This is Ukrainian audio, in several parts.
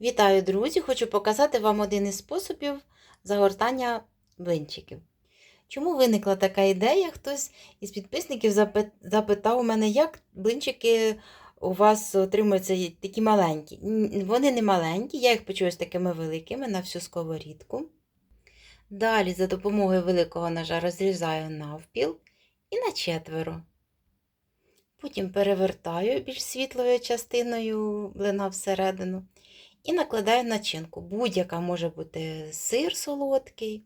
Вітаю, друзі! Хочу показати вам один із способів загортання блинчиків. Чому виникла така ідея? Хтось із підписників запитав у мене, як блинчики у вас отримуються такі маленькі. Вони не маленькі, я їх ось такими великими на всю сковорідку. Далі за допомогою великого ножа розрізаю навпіл і на четверо. Потім перевертаю більш світлою частиною блина всередину і накладаю начинку. Будь-яка може бути сир солодкий.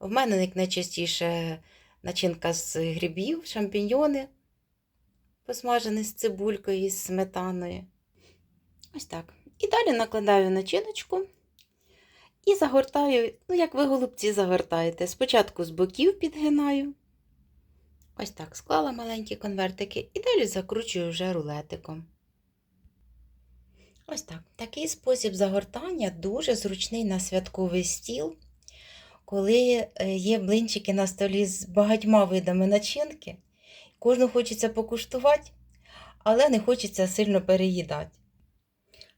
В мене найчастіше начинка з грибів, шампіньйони, посмажені з цибулькою і сметаною. Ось так. І далі накладаю начиночку і загортаю, ну, як ви голубці загортаєте. Спочатку з боків підгинаю. Ось так склала маленькі конвертики і далі закручую вже рулетиком. Ось так. Такий спосіб загортання дуже зручний на святковий стіл, коли е, є блинчики на столі з багатьма видами начинки. Кожну хочеться покуштувати, але не хочеться сильно переїдати.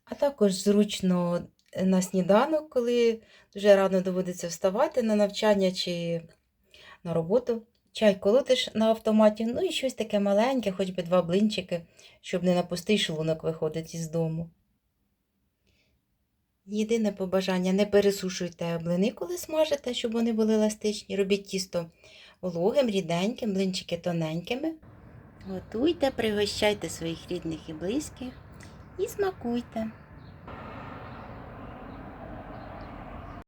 А також зручно е, на сніданок, коли дуже рано доводиться вставати на навчання чи на роботу. Чай колотиш на автоматі, ну і щось таке маленьке, хоч би два блинчики, щоб не на пустий шлунок виходить із дому. Єдине побажання не пересушуйте блини, коли смажете, щоб вони були еластичні. Робіть тісто вологим, ріденьким, блинчики тоненькими. Готуйте, пригощайте своїх рідних і близьких і смакуйте.